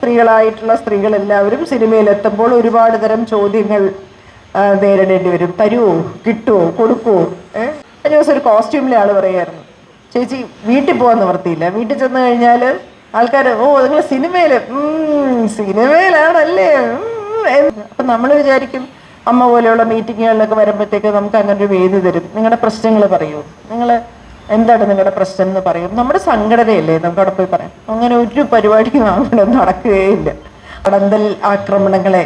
സ്ത്രീകളായിട്ടുള്ള സ്ത്രീകൾ എല്ലാവരും സിനിമയിൽ എത്തുമ്പോൾ ഒരുപാട് തരം ചോദ്യങ്ങൾ നേരിടേണ്ടി വരും. തരുമോ കിട്ടുമോ കൊടുക്കുമോ ഏഹ് കഴിഞ്ഞ ദിവസം ഒരു കോസ്റ്റ്യൂമിലെ ആൾ പറയായിരുന്നു. ചേച്ചി വീട്ടിൽ പോകാൻ നിവർത്തിയില്ല. വീട്ടിൽ ചെന്ന് കഴിഞ്ഞാൽ ആൾക്കാർ ഓ നിങ്ങൾ സിനിമയിൽ സിനിമയിലാണല്ലേ അപ്പം നമ്മൾ വിചാരിക്കും അമ്മ പോലെയുള്ള മീറ്റിങ്ങുകളിലൊക്കെ വരുമ്പോഴത്തേക്ക് നമുക്ക് അങ്ങനെ ഒരു വേദി തരും. നിങ്ങളുടെ പ്രശ്നങ്ങൾ പറയൂ? നിങ്ങൾ എന്താണ് നിങ്ങളുടെ പ്രശ്നം എന്ന് പറയും. നമ്മുടെ സംഘടനയല്ലേ നമുക്ക് അവിടെ പോയി പറയാം. അങ്ങനെ ഒരു പരിപാടിയും അവിടെ നടക്കുകയില്ല. കടന്തൽ ആക്രമണങ്ങളെ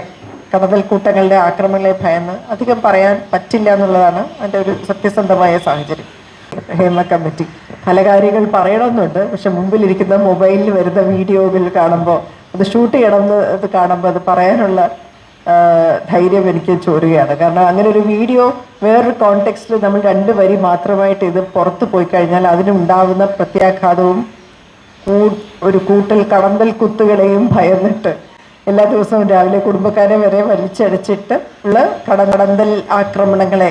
കടതൽ കൂട്ടങ്ങളുടെ ആക്രമണങ്ങളെ ഭയന്ന് അധികം പറയാൻ പറ്റില്ല എന്നുള്ളതാണ് അതിന്റെ ഒരു സത്യസന്ധമായ സാഹചര്യം. ഹേമ കമ്മിറ്റി. പല കാര്യങ്ങൾ പറയണമെന്നുണ്ട്. പക്ഷെ മുമ്പിലിരിക്കുന്ന മൊബൈലിൽ വരുന്ന വീഡിയോകൾ കാണുമ്പോൾ അത് ഷൂട്ട് ചെയ്യണമെന്ന് അത് കാണുമ്പോൾ അത് പറയാനുള്ള ധൈര്യം എനിക്ക് ചോരുകയാണ്. കാരണം അങ്ങനെ ഒരു വീഡിയോ വേറൊരു കോണ്ടെക്സ്റ്റിൽ നമ്മൾ രണ്ട് വരി മാത്രമായിട്ട് ഇത് പുറത്തു പോയി കഴിഞ്ഞാൽ അതിനുണ്ടാവുന്ന പ്രത്യാഘാതവും ഒരു കൂട്ടൽ കടന്തൽ കുത്തുകളെയും ഭയന്നിട്ട് എല്ലാ ദിവസവും രാവിലെ കുടുംബക്കാരെ വരെ വലിച്ചടിച്ചിട്ട് ഉള്ള കടകടന്തൽ ആക്രമണങ്ങളെ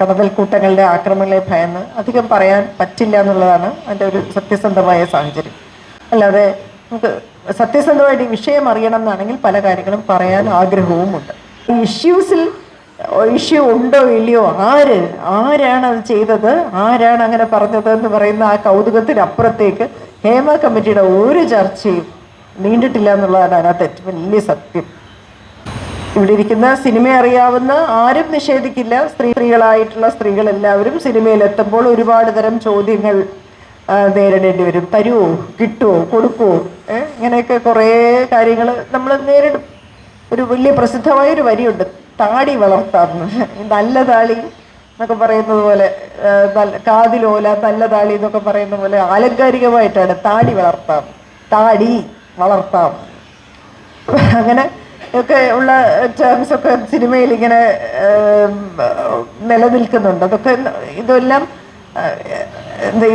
കടതൽ കൂട്ടങ്ങളുടെ ആക്രമണങ്ങളെ ഭയന്ന് അധികം പറയാൻ പറ്റില്ല എന്നുള്ളതാണ് അതിന്റെ ഒരു സത്യസന്ധമായ സാഹചര്യം. അല്ലാതെ നമുക്ക് സത്യസന്ധമായിട്ട് ഈ വിഷയം അറിയണം എന്നാണെങ്കിൽ പല കാര്യങ്ങളും പറയാൻ ആഗ്രഹവുമുണ്ട്. ഇഷ്യൂസിൽ ഇഷ്യൂ ഉണ്ടോ ഇല്ലയോ ആര് ആരാണ് അത് ചെയ്തത് ആരാണ് അങ്ങനെ പറഞ്ഞത് എന്ന് പറയുന്ന ആ കൗതുകത്തിനപ്പുറത്തേക്ക് ഹേമ കമ്മിറ്റിയുടെ ഒരു ചർച്ചയും നീണ്ടിട്ടില്ല എന്നുള്ളതാണ് അതിനകത്ത് ഏറ്റവും വലിയ സത്യം. ഇവിടെ ഇരിക്കുന്ന സിനിമ അറിയാവുന്ന ആരും നിഷേധിക്കില്ല. സ്ത്രീ സ്ത്രീകളായിട്ടുള്ള സിനിമയിൽ എത്തുമ്പോൾ ഒരുപാട് തരം ചോദ്യങ്ങൾ നേരിടേണ്ടി വരും. തരുമോ കിട്ടുമോ കൊടുക്കുമോ ഇങ്ങനെയൊക്കെ കുറേ കാര്യങ്ങൾ നമ്മൾ നേരിടും. ഒരു വലിയ പ്രസിദ്ധമായൊരു വരിയുണ്ട്. താടി വളർത്താമെന്ന് നല്ല താളി എന്നൊക്കെ പറയുന്നത് പോലെ കാതിലോല നല്ല താളി എന്നൊക്കെ പറയുന്ന പോലെ ആലങ്കാരികമായിട്ടാണ് താടി വളർത്താം. താടി വളർത്താം. അങ്ങനെ ഒക്കെ ഉള്ള ടേംസ് ഒക്കെ സിനിമയിൽ ഇങ്ങനെ നിലനിൽക്കുന്നുണ്ട്. അതൊക്കെ ഇതെല്ലാം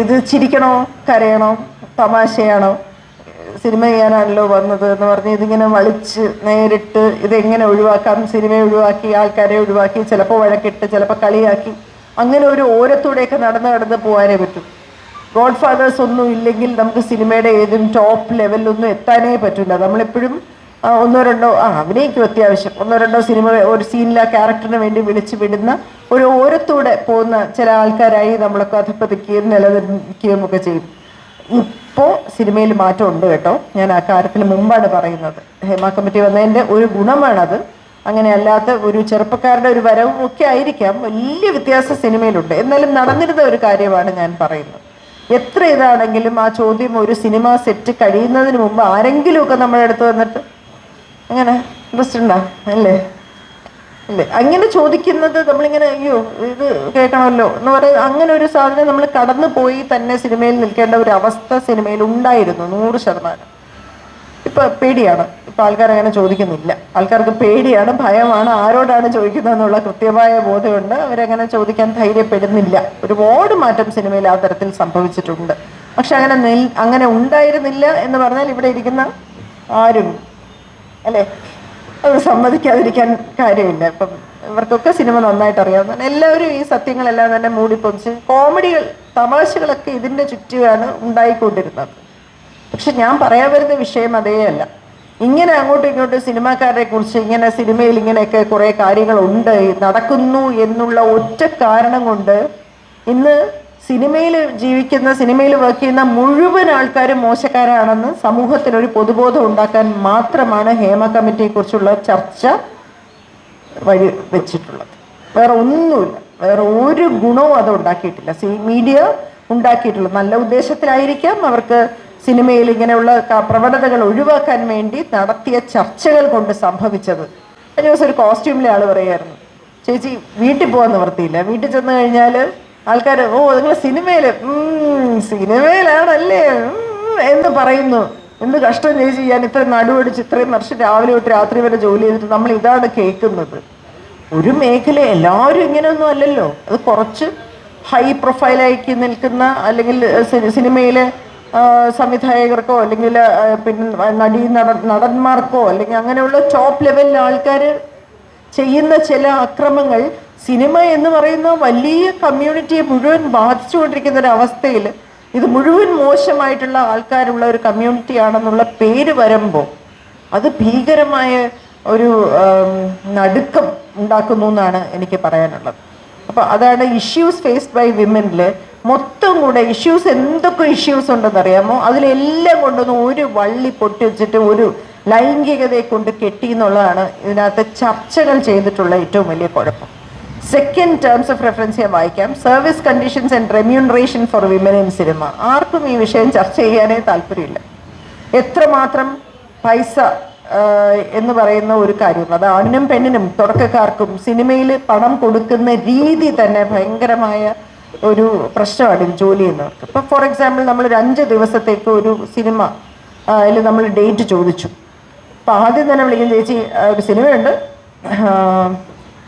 ഇത് ചിരിക്കണോ? കരയണോ? തമാശയാണോ? സിനിമ ചെയ്യാനാണല്ലോ വന്നത് എന്ന് പറഞ്ഞ് ഇതിങ്ങനെ വളിച്ച് നേരിട്ട് ഇതെങ്ങനെ ഒഴിവാക്കാം? സിനിമയെ ഒഴിവാക്കി ആൾക്കാരെ ഒഴിവാക്കി ചിലപ്പോൾ വഴക്കിട്ട് ചിലപ്പോൾ കളിയാക്കി. അങ്ങനെ ഒരു ഓരത്തൂടെയൊക്കെ നടന്ന് നടന്ന് പോകാനേ പറ്റും. ഗോഡ് ഫാദേഴ്സ് ഒന്നും ഇല്ലെങ്കിൽ നമുക്ക് സിനിമയുടെ ഏതും ടോപ്പ് ലെവലിലൊന്നും എത്താനേ പറ്റില്ല നമ്മളെപ്പോഴും ഒന്നോ രണ്ടോ ആ അഭിനയിക്കും അത്യാവശ്യം. ഒന്നോ രണ്ടോ സിനിമ ഒരു സീനിൽ ആ ക്യാരക്ടറിന് വേണ്ടി വിളിച്ചു വിടുന്ന ഒരു ഓരത്തൂടെ പോകുന്ന ചില ആൾക്കാരായി നമ്മളൊക്കെ അധപ്പതിക്കുകയും നിലനിൽക്കുകയും ഒക്കെ ചെയ്യും. ഇപ്പോൾ സിനിമയിൽ മാറ്റം ഉണ്ട് കേട്ടോ. ഞാൻ ആ കാര്യത്തിൽ മുമ്പാണ് പറയുന്നത്. ഹേമ കമ്മിറ്റി വന്നതിന്റെ ഒരു ഗുണമാണത്. അങ്ങനെ അല്ലാത്ത ഒരു ചെറുപ്പക്കാരുടെ ഒരു വരവും ഒക്കെ ആയിരിക്കാം. വലിയ വ്യത്യാസം സിനിമയിലുണ്ട് എന്നാലും നടന്നിരുന്ന ഒരു കാര്യമാണ് ഞാൻ പറയുന്നത്. എത്ര ഇതാണെങ്കിലും ആ ചോദ്യം ഒരു സിനിമ സെറ്റ് കഴിയുന്നതിന് മുമ്പ് ആരെങ്കിലുമൊക്കെ നമ്മുടെ അടുത്ത് വന്നിട്ട് അങ്ങനെ ഇൻട്രസ്റ്റ് ഉണ്ടോ അല്ലേ? അല്ലേ? അങ്ങനെ ചോദിക്കുന്നത് നമ്മളിങ്ങനെ അയ്യോ ഇത് കേൾക്കണമല്ലോ എന്ന് പറയുന്നത് അങ്ങനെ ഒരു സാധനം നമ്മൾ കടന്നു പോയി തന്നെ സിനിമയിൽ നിൽക്കേണ്ട ഒരു അവസ്ഥ സിനിമയിൽ ഉണ്ടായിരുന്നു നൂറ് ശതമാനം. ഇപ്പൊ പേടിയാണ്. ഇപ്പൊ ആൾക്കാർ അങ്ങനെ ചോദിക്കുന്നില്ല. ആൾക്കാർക്ക് പേടിയാണ് ഭയമാണ് ആരോടാണ് ചോദിക്കുന്നതെന്നുള്ള കൃത്യമായ ബോധമുണ്ട്. അവരങ്ങനെ ചോദിക്കാൻ ധൈര്യപ്പെടുന്നില്ല. ഒരുപാട് മാറ്റം സിനിമയിൽ ആ തരത്തിൽ സംഭവിച്ചിട്ടുണ്ട്. പക്ഷെ അങ്ങനെ അങ്ങനെ ഉണ്ടായിരുന്നില്ല എന്ന് പറഞ്ഞാൽ ഇവിടെ ഇരിക്കുന്ന ആരും അല്ലേ? അത് സമ്മതിക്കാതിരിക്കാൻ കാര്യമില്ല. ഇപ്പം ഇവർക്കൊക്കെ സിനിമ നന്നായിട്ട് അറിയാവുന്ന എല്ലാവരും ഈ സത്യങ്ങളെല്ലാം തന്നെ മൂടിപ്പൊതിച്ച് കോമഡികൾ തമാശകളൊക്കെ ഇതിന്റെ ചുറ്റുമാണ് ഉണ്ടായിക്കൊണ്ടിരുന്നത്. പക്ഷെ ഞാൻ പറയാൻ വരുന്ന വിഷയം അതേ അല്ല. ഇങ്ങനെ അങ്ങോട്ടും ഇങ്ങോട്ടും സിനിമാക്കാരെ കുറിച്ച് ഇങ്ങനെ സിനിമയിൽ ഇങ്ങനെയൊക്കെ കുറേ കാര്യങ്ങളുണ്ട് നടക്കുന്നു എന്നുള്ള ഒറ്റ കാരണം കൊണ്ട് ഇന്ന് സിനിമയിൽ ജീവിക്കുന്ന സിനിമയിൽ വർക്ക് ചെയ്യുന്ന മുഴുവൻ ആൾക്കാരും മോശക്കാരാണെന്ന് സമൂഹത്തിൽ ഒരു പൊതുബോധം ഉണ്ടാക്കാൻ മാത്രമാണ് ഹേമ കമ്മിറ്റിയെക്കുറിച്ചുള്ള ചർച്ച വഴി വെച്ചിട്ടുള്ളത്. വേറെ ഒന്നുമില്ല. വേറെ ഒരു ഗുണവും അത് ഉണ്ടാക്കിയിട്ടില്ല. സി മീഡിയ ഉണ്ടാക്കിയിട്ടുള്ള നല്ല ഉദ്ദേശത്തിലായിരിക്കാം അവർക്ക് സിനിമയിൽ ഇങ്ങനെയുള്ള പ്രവണതകൾ ഒഴിവാക്കാൻ വേണ്ടി നടത്തിയ ചർച്ചകൾ കൊണ്ട് സംഭവിച്ചത്. കഴിഞ്ഞ ദിവസം ഒരു കോസ്റ്റ്യൂമിലെ ആൾ പറയായിരുന്നു ചേച്ചി വീട്ടിൽ പോകാൻ നിവർത്തിയില്ല വീട്ടിൽ ചെന്ന് കഴിഞ്ഞാൽ ആൾക്കാർ ഓ നിങ്ങൾ സിനിമയിൽ സിനിമയിലാണല്ലേ എന്ന് പറയുന്നു. എന്ത് കഷ്ടം ചേച്ചി ഞാൻ ഇത്രയും നടുവടിച്ച് ഇത്രയും വർഷം രാവിലെ തൊട്ട് രാത്രി വരെ ജോലി ചെയ്തിട്ട് നമ്മൾ ഇതാണ് കേൾക്കുന്നത്. ഒരു മേഖല എല്ലാവരും ഇങ്ങനെയൊന്നും അല്ലല്ലോ. അത് കുറച്ച് ഹൈ പ്രൊഫൈലാക്കി നിൽക്കുന്ന അല്ലെങ്കിൽ സിനിമയിലെ സംവിധായകർക്കോ അല്ലെങ്കിൽ പിന്നെ നടീ നട നടന്മാർക്കോ അല്ലെങ്കിൽ അങ്ങനെയുള്ള ടോപ്പ് ലെവലിലെ ആൾക്കാർ ചെയ്യുന്ന ചില അക്രമങ്ങൾ സിനിമ എന്ന് പറയുന്ന വലിയ കമ്മ്യൂണിറ്റിയെ മുഴുവൻ ബാധിച്ചുകൊണ്ടിരിക്കുന്ന ഒരു അവസ്ഥയിൽ ഇത് മുഴുവൻ മോശമായിട്ടുള്ള ആൾക്കാരുള്ള ഒരു കമ്മ്യൂണിറ്റി ആണെന്നുള്ള പേര് വരുമ്പോൾ അത് ഭീകരമായ ഒരു നടുക്കം ഉണ്ടാക്കുന്നു എന്നാണ് എനിക്ക് പറയാനുള്ളത്. അപ്പോൾ അതാണ് ഇഷ്യൂസ് ഫേസ്ഡ് ബൈ വിമനിൽ മൊത്തം കൂടെ ഇഷ്യൂസ് എന്തൊക്കെ ഇഷ്യൂസ് ഉണ്ടെന്ന് അറിയാമോ അതിലെല്ലാം കൊണ്ടൊന്നും ഒരു വള്ളി പൊട്ടി വെച്ചിട്ട് ഒരു ലൈംഗികതയെ കൊണ്ട് കെട്ടി എന്നുള്ളതാണ് ഇതിനകത്ത് ചർച്ചകൾ ചെയ്തിട്ടുള്ള ഏറ്റവും വലിയ കുഴപ്പം. സെക്കൻഡ് ടേംസ് ഓഫ് റെഫറൻസ് ഞാൻ വായിക്കാം. Service conditions and remuneration for women in cinema ആർക്കും ഈ വിഷയം ചർച്ച ചെയ്യാനേ താല്പര്യമില്ല. എത്രമാത്രം പൈസ എന്ന് പറയുന്ന ഒരു കാര്യം. അത് ആണിനും പെണ്ണിനും തുടക്കക്കാർക്കും സിനിമയിൽ പണം കൊടുക്കുന്ന രീതി തന്നെ ഭയങ്കരമായ ഒരു പ്രശ്നമാണ് ജോലി ചെയ്യുന്നവർക്ക്. ഇപ്പം ഫോർ എക്സാമ്പിൾ നമ്മൾ ഒരു അഞ്ച് ദിവസത്തേക്ക് ഒരു സിനിമ അതിൽ നമ്മൾ ഡേറ്റ് ചോദിച്ചു. അപ്പം ആദ്യം തന്നെ വിളിക്കും ചേച്ചി ഒരു സിനിമയുണ്ട്.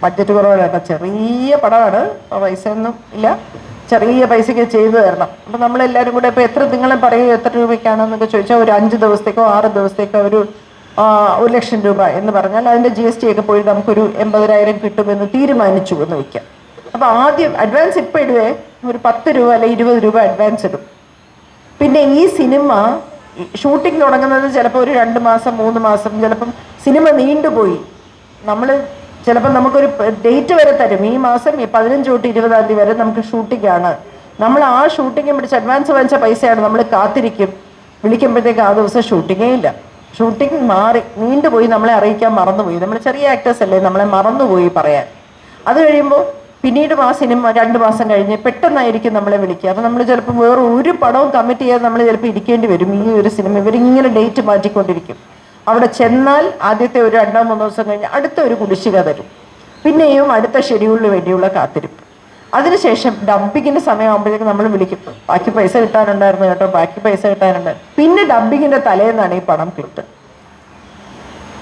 ബഡ്ജറ്റ് കുറവാണ് അപ്പം ചെറിയ പടമാണ് അപ്പോൾ പൈസ ഒന്നും ഇല്ല. ചെറിയ പൈസയ്ക്ക് ചെയ്തു തരണം. അപ്പം നമ്മളെല്ലാവരും കൂടെ ഇപ്പോൾ എത്ര നിങ്ങളെ പറയൂ എത്ര രൂപയ്ക്കാണെന്നൊക്കെ ചോദിച്ചാൽ ഒരു അഞ്ച് ദിവസത്തേക്കോ ആറ് ദിവസത്തേക്കോ ഒരു ഒരു ലക്ഷം രൂപ എന്ന് പറഞ്ഞാൽ അതിന്റെ ജി എസ് ടി ഒക്കെ പോയി നമുക്കൊരു എൺപതിനായിരം കിട്ടുമെന്ന് തീരുമാനിച്ചു എന്ന് വയ്ക്കാം. അപ്പോൾ ആദ്യം അഡ്വാൻസ് ഇപ്പോൾ ഇടുവേ ഒരു പത്ത് രൂപ അല്ലെങ്കിൽ ഇരുപത് രൂപ അഡ്വാൻസ് ഇടും. പിന്നെ ഈ സിനിമ ഷൂട്ടിംഗ് തുടങ്ങുന്നത് ചിലപ്പോൾ ഒരു രണ്ട് മാസം മൂന്ന് മാസം ചിലപ്പം സിനിമ നീണ്ടുപോയി. നമ്മൾ ചിലപ്പോൾ നമുക്കൊരു ഡേറ്റ് വരെ തരും. ഈ മാസം പതിനഞ്ച് തൊട്ട് ഇരുപതാം തീയതി വരെ നമുക്ക് ഷൂട്ടിംഗ് ആണ്. നമ്മൾ ആ ഷൂട്ടിംഗ് പിടിച്ച് അഡ്വാൻസ് വാങ്ങിച്ച പൈസയാണ് നമ്മൾ കാത്തിരിക്കും. വിളിക്കുമ്പോഴത്തേക്ക് ആ ദിവസം ഷൂട്ടിങ്ങേ ഇല്ല. ഷൂട്ടിംഗ് മാറി. നീണ്ടുപോയി നമ്മളെ അറിയിക്കാൻ മറന്നുപോയി. നമ്മൾ ചെറിയ ആക്ടേഴ്സ് അല്ലേ? നമ്മളെ മറന്നുപോയി പറയാൻ. അത് കഴിയുമ്പോൾ പിന്നീട് ആ സിനിമ രണ്ട് മാസം കഴിഞ്ഞ് പെട്ടെന്നായിരിക്കും നമ്മളെ വിളിക്കുക. അപ്പം നമ്മൾ ചിലപ്പോൾ വേറെ ഒരു പടവും കമ്മിറ്റ് ചെയ്യാതെ നമ്മൾ ചിലപ്പോൾ ഇരിക്കേണ്ടി വരും. ഈ ഒരു സിനിമ ഇവരിങ്ങനെ ഡേറ്റ് മാറ്റിക്കൊണ്ടിരിക്കും. അവിടെ ചെന്നാൽ ആദ്യത്തെ ഒരു രണ്ടോ മൂന്നോ ദിവസം കഴിഞ്ഞ് അടുത്ത ഒരു കുടിശ്ശിക തരും. പിന്നെയും അടുത്ത ഷെഡ്യൂളിന് വേണ്ടിയുള്ള കാത്തിരിപ്പ്. അതിനുശേഷം ഡബിങ്ങിന്റെ സമയമാകുമ്പോഴേക്കും നമ്മൾ വിളിക്കും. ബാക്കി പൈസ കിട്ടാനുണ്ടായിരുന്നു കേട്ടോ ബാക്കി പൈസ കിട്ടാനുണ്ടായിരുന്നു പിന്നെ ഡബിങ്ങിന്റെ തലേന്നാണ് ഈ പണം കിട്ടുക.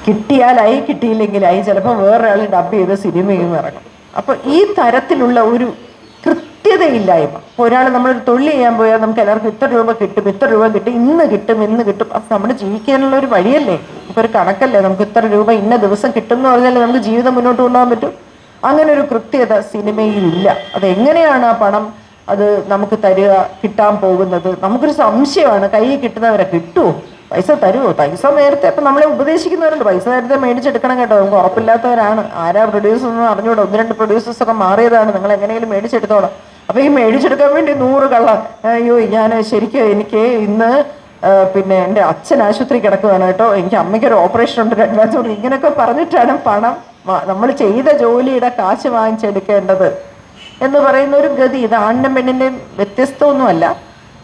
കിട്ടിയാലായി കിട്ടിയില്ലെങ്കിലായി ചിലപ്പോൾ വേറൊരാൾ ഡബ് ചെയ്ത് സിനിമയും ഇറങ്ങും. അപ്പോൾ ഈ തരത്തിലുള്ള ഒരു കൃത്യതയില്ലായ്മ ഒരാൾ നമ്മളൊരു തൊഴിൽ ചെയ്യാൻ പോയാൽ നമുക്ക് എല്ലാവർക്കും ഇത്ര രൂപ കിട്ടും ഇത്ര രൂപ കിട്ടും ഇന്ന് കിട്ടും ഇന്ന് കിട്ടും. അപ്പം നമ്മൾ ജീവിക്കാനുള്ള ഒരു വഴിയല്ലേ? ഇപ്പൊ ഒരു കണക്കല്ലേ? നമുക്ക് ഇത്ര രൂപ ഇന്ന ദിവസം കിട്ടും എന്ന് പറഞ്ഞാൽ നമുക്ക് ജീവിതം മുന്നോട്ട് കൊണ്ടുപോകാൻ പറ്റും? അങ്ങനെ ഒരു കൃത്യത സിനിമയിൽ ഇല്ല. അത് എങ്ങനെയാണ് ആ പണം അത് നമുക്ക് തരിക കിട്ടാൻ പോകുന്നത്? നമുക്കൊരു സംശയമാണ്. കയ്യിൽ കിട്ടുന്നവരെ കിട്ടുമോ പൈസ തരുമോ പൈസ നേരത്തെ ഇപ്പം നമ്മളെ ഉപദേശിക്കുന്നവരുണ്ട്. പൈസ നേരത്തെ മേടിച്ചെടുക്കണം കേട്ടോ. നമുക്ക് ഉറപ്പില്ലാത്തവരാണ്. ആരാ പ്രൊഡ്യൂസർ എന്ന് അറിഞ്ഞുകൂടെ? ഒന്ന് രണ്ട് പ്രൊഡ്യൂസേഴ്സ് ഒക്കെ മാറിയതാണ്. നിങ്ങൾ എങ്ങനെയെങ്കിലും മേടിച്ചെടുത്തോളാം. അപ്പൊ ഈ മേടിച്ചെടുക്കാൻ വേണ്ടി നൂറ് കള്ള. അയ്യോ ഞാൻ ശരിക്കും എനിക്ക് ഇന്ന് പിന്നെ എന്റെ അച്ഛൻ ആശുപത്രി കിടക്കുകയാണ് കേട്ടോ. എനിക്ക് അമ്മയ്ക്ക് ഒരു ഓപ്പറേഷൻ ഉണ്ട് അഡ്വാൻസ് ഉണ്ട് ഇങ്ങനെയൊക്കെ പറഞ്ഞിട്ടാണ് പണം നമ്മൾ ചെയ്ത ജോലിയുടെ കാശ് വാങ്ങിച്ചെടുക്കേണ്ടത് എന്ന് പറയുന്ന ഒരു ഗതി. ഇത് ആണിനും പെണ്ണിന്റെയും വ്യത്യസ്തമൊന്നുമല്ല.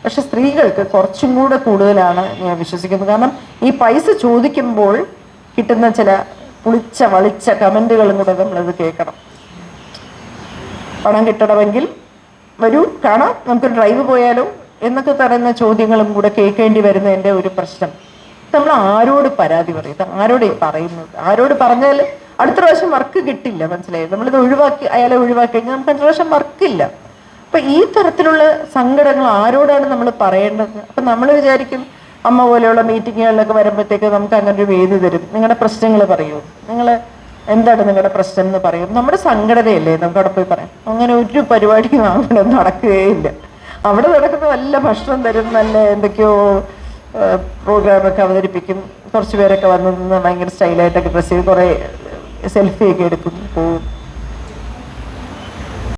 പക്ഷെ സ്ത്രീകൾക്ക് കുറച്ചും കൂടെ കൂടുതലാണ് ഞാൻ വിശ്വസിക്കുന്നത്. കാരണം ഈ പൈസ ചോദിക്കുമ്പോൾ കിട്ടുന്ന ചില പുളിച്ച വളിച്ച കമന്റുകളും കൂടെ നമ്മളത് കേൾക്കണം. പണം കിട്ടണമെങ്കിൽ വരൂ കാണാം നമുക്ക് ഡ്രൈവ് പോയാലോ എന്നൊക്കെ പറയുന്ന ചോദ്യങ്ങളും കൂടെ കേൾക്കേണ്ടി വരുന്നതിന്റെ ഒരു പ്രശ്നം. നമ്മൾ ആരോട് പരാതി പറയും? ആരോട് പറയുന്നത്? ആരോട് പറഞ്ഞാൽ അടുത്ത പ്രാവശ്യം വർക്ക് കിട്ടില്ല മനസ്സിലായി? നമ്മളിത് ഒഴിവാക്കി അയാളെ ഒഴിവാക്കി കഴിഞ്ഞാൽ നമുക്ക് അടുത്ത പ്രാവശ്യം വർക്കില്ല അപ്പൊ ഈ തരത്തിലുള്ള സങ്കടങ്ങൾ ആരോടാണ് നമ്മൾ പറയേണ്ടത്? അപ്പൊ നമ്മൾ വിചാരിക്കും അമ്മ പോലെയുള്ള മീറ്റിങ്ങുകളിലൊക്കെ വരുമ്പോഴത്തേക്ക് നമുക്ക് അങ്ങനെ ഒരു വേദി തരും. നിങ്ങളുടെ പ്രശ്നങ്ങൾ പറയൂ. നിങ്ങൾ എന്താണ് നിങ്ങളുടെ പ്രശ്നം എന്ന് പറയും. നമ്മുടെ സംഘടനയല്ലേ നമുക്ക് അവിടെ പോയി പറയാം. അങ്ങനെ ഒരു പരിപാടിയും അവിടെ നടക്കുകയില്ല. അവിടെ നടക്കുന്ന നല്ല ഭക്ഷണം തരും നല്ല എന്തൊക്കെയോ പ്രോഗ്രാമൊക്കെ അവതരിപ്പിക്കും. കുറച്ച് പേരൊക്കെ വന്ന് ഭയങ്കര സ്റ്റൈലായിട്ടൊക്കെ ഡ്രസ്സ് ചെയ്ത് കുറേ സെൽഫിയൊക്കെ എടുക്കും പോവും.